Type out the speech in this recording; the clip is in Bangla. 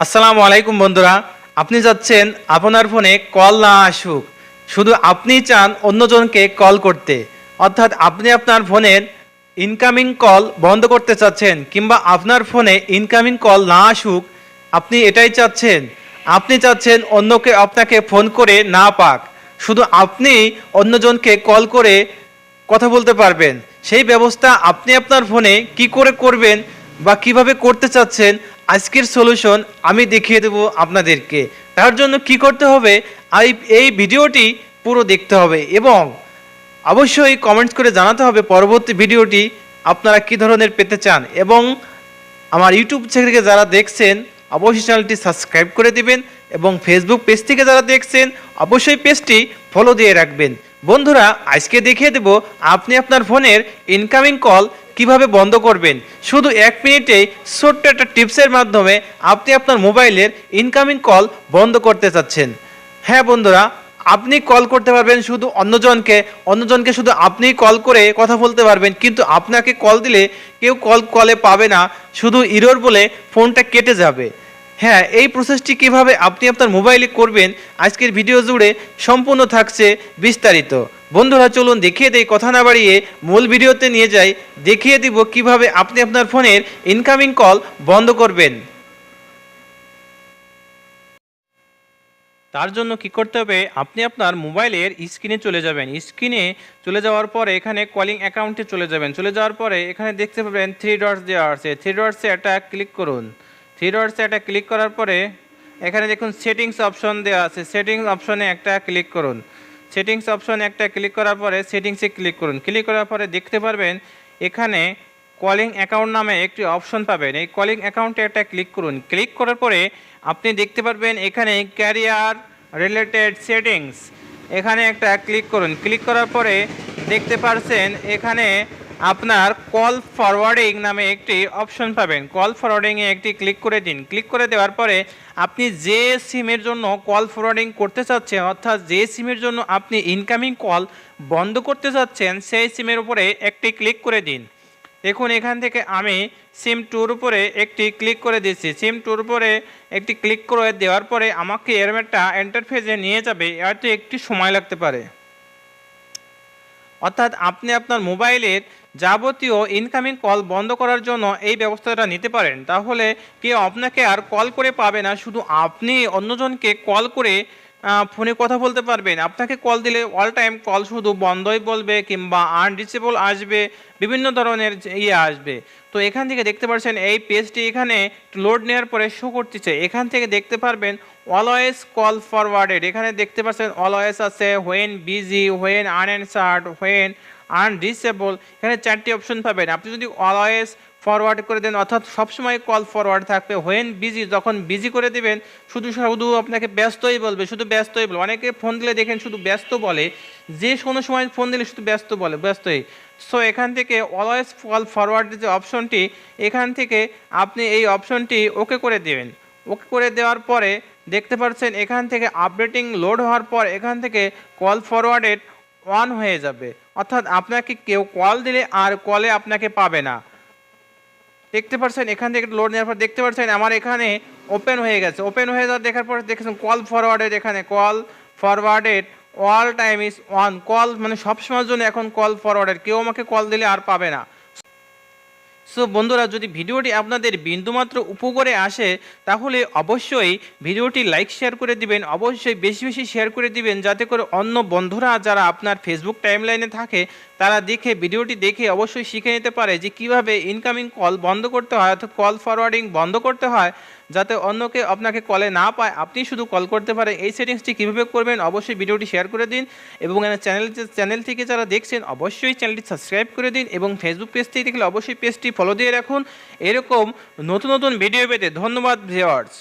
আসসালামু আলাইকুম বন্ধুরা। আপনি যাচ্ছেন আপনার ফোনে কল না আসুক। শুধু আপনিই চান অন্যজনকে কল করতে। অর্থাৎ আপনি আপনার ফোনের ইনকামিং কল বন্ধ করতে চাচ্ছেন কিংবা আপনার ফোনে ইনকামিং কল না আসুক, আপনি এটাই চাচ্ছেন। আপনি চাচ্ছেন অন্যকে আপনাকে ফোন করে না পাক। শুধু আপনি অন্যজনকে কল করে কথা বলতে পারবেন। সেই ব্যবস্থা আপনি আপনার ফোনে কি করে করবেন বা কীভাবে করতে চাচ্ছেন আজকের সলিউশন আমি দেখিয়ে দেব আপনাদেরকে। তার জন্য কি করতে হবে? এই- ভিডিওটি পুরো দেখতে হবে এবং অবশ্যই কমেন্টস করে জানাতে হবে পরবর্তী ভিডিওটি আপনারা কি ধরনের পেতে চান এবং আমার ইউটিউব থেকে যারা দেখছেন, অবশ্যই চ্যানেলটি সাবস্ক্রাইব করে দিবেন এবং ফেসবুক পেজ থেকে যারা দেখছেন, অবশ্যই পেজটি ফলো দিয়ে রাখবেন। বন্ধুরা, আজকে দেখিয়ে দেব আপনি আপনার ফোনের ইনকামিং কল কীভাবে বন্ধ করবেন? শুধু এক মিনিটে ছোট্ট একটা টিপসের মাধ্যমে আপনি আপনার মোবাইলের ইনকামিং কল বন্ধ করতে চাচ্ছেন। হ্যাঁ বন্ধুরা, আপনি কল করতে পারবেন শুধু অন্যজনকে অন্যজনকে শুধু আপনিই কল করে কথা বলতে পারবেন, কিন্তু আপনাকে কল দিলে কেউ কল কলে পাবে না, শুধু ইরোর বলে ফোনটা কেটে যাবে। হ্যাঁ এই প্রসেসটি কীভাবে আপনি আপনার মোবাইলে করবেন, আজকের ভিডিও জুড়ে সম্পূর্ণ থাকছে বিস্তারিত। বন্ধুরা, চলুন দেখিয়ে দেই, কথা না বাড়িয়ে মূল ভিডিওতে নিয়ে যাই। দেখিয়ে দিব কীভাবে আপনি আপনার ফোনের ইনকামিং কল বন্ধ করবেন। তার জন্য কি করতে হবে, আপনি আপনার মোবাইলের স্ক্রিনে চলে যাবেন। স্ক্রিনে চলে যাওয়ার পরে এখানে কলিং অ্যাকাউন্টে চলে যাবেন। চলে যাওয়ার পরে এখানে দেখতে পাবেন থ্রি ডটস দেওয়া আছে। থ্রি ডটসে একটা ক্লিক করুন। থ্রি ডটসে একটা ক্লিক করার পরে এখানে দেখুন সেটিংস অপশন দেওয়া আছে। সেটিংস অপশনে একটা ক্লিক করুন। সেটিংস অপশন একটা ক্লিক করার পরে সেটিংসে ক্লিক করুন। ক্লিক করার পরে দেখতে পারবেন এখানে কলিং অ্যাকাউন্ট নামে একটি অপশন পাবেন। এই কলিং অ্যাকাউন্টে একটা ক্লিক করুন। ক্লিক করার পরে আপনি দেখতে পারবেন এখানে ক্যারিয়ার রিলেটেড সেটিংস এখানে একটা ক্লিক করুন। ক্লিক করার পরে দেখতে পারছেন এখানে আপনার কল ফরওয়ার্ডিং নামে একটি অপশন পাবেন। কল ফরওয়ার্ডিংয়ে একটি ক্লিক করে দিন। ক্লিক করে দেওয়ার পরে আপনি যে সিমের জন্য কল ফরওয়ার্ডিং করতে চাচ্ছেন, অর্থাৎ যে সিমের জন্য আপনি ইনকামিং কল বন্ধ করতে চাচ্ছেন, সেই সিমের উপরে একটি ক্লিক করে দিন। দেখুন, এখান থেকে আমি সিম টুর উপরে একটি ক্লিক করে দিচ্ছি। সিম টুর উপরে একটি ক্লিক করে দেওয়ার পরে আমাকে এরমেটটা এন্টারফেসে নিয়ে যাবে। হয়তো একটু সময় লাগতে পারে। অর্থাৎ আপনি আপনার মোবাইলের যাবতীয় ইনকামিং কল বন্ধ করার জন্য এই ব্যবস্থাটা নিতে পারেন। তাহলে কেউ আপনাকে আর কল করে পাবে না, শুধু আপনি অন্যজনকে কল করে ফোনে কথা বলতে পারবেন। আপনাকে কল দিলে অল টাইম কল শুধু বন্ধই বলবে কিংবা আনরিচেবল আসবে, বিভিন্ন ধরনের ইয়ে আসবে। তো এখান থেকে দেখতে পাচ্ছেন এই পেজটি এখানে লোড নেওয়ার পরে শো করতেছে। এখান থেকে দেখতে পারবেন অলওয়েজ কল ফরওয়ার্ডেড এখানে দেখতে পাচ্ছেন অলওয়েজ আছে when busy when unanswered when unreachable এখানে চারটি অপশন পাবেন। আপনি যদি অলওয়েজ ফরওয়ার্ড করে দেন, অর্থাৎ সবসময় কল ফরওয়ার্ড থাকবে। হোয়েন বিজি যখন বিজি করে দেবেন, শুধু শুধু আপনাকে ব্যস্তই বলবে, শুধু ব্যস্তই বলবে। অনেকে ফোন দিলে দেখেন শুধু ব্যস্ত বলে, যে কোনো সময় ফোন দিলে শুধু ব্যস্ত বলে, ব্যস্তই। সো এখান থেকে অলওয়েজ কল ফরওয়ার্ড যে অপশনটি এখান থেকে আপনি এই অপশনটি ওকে করে দেবেন। ওকে করে দেওয়ার পরে দেখতে পাচ্ছেন এখান থেকে আপডেটিং লোড হওয়ার পর এখান থেকে কল ফরওয়ার্ডেড অন হয়ে যাবে। অর্থাৎ আপনাকে কেউ কল দিলে আর কলে আপনাকে পাবে না। দেখতে পাচ্ছেন এখান থেকে লোড নেওয়ার পর দেখতে পাচ্ছেন আমার এখানে ওপেন হয়ে গেছে। ওপেন হয়ে যাওয়ার দেখার পর দেখেছেন কল ফরওয়ার্ডেড এখানে call forwarded all time is one call মানে সবসময়ের জন্য এখন কল ফরওয়ার্ডেড কেউ আমাকে কল দিলে আর পাবে না। সো বন্ধুরা, যদি ভিডিওটি আপনাদের বিন্দুমাত্র উপকারে আসে, তাহলে অবশ্যই ভিডিওটি লাইক শেয়ার করে দিবেন। অবশ্যই বেশি বেশি শেয়ার করে দিবেন, যাতে করে অন্য বন্ধুরা যারা আপনার ফেসবুক টাইমলাইনে থাকে, তারা দেখে, ভিডিওটি দেখে অবশ্যই শিখে নিতে পারে যে কীভাবে ইনকামিং কল বন্ধ করতে হয় অর্থাৎ কল ফরওয়ার্ডিং বন্ধ করতে হয়। যাতে অন্যকে আপনাকে কলে না পায়, আপনি শুধু কল করতে পারেন। এই সেটিংসটি কীভাবে করবেন অবশ্যই ভিডিওটি শেয়ার করে দিন এবং চ্যানেল চ্যানেল থেকে যারা দেখছেন, অবশ্যই চ্যানেলটি সাবস্ক্রাইব করে দিন এবং ফেসবুক পেজ থেকে দেখলে অবশ্যই পেজটি ফলো দিয়ে রাখুন। এরকম নতুন নতুন ভিডিও পেতে ধন্যবাদ ভিওয়ার্স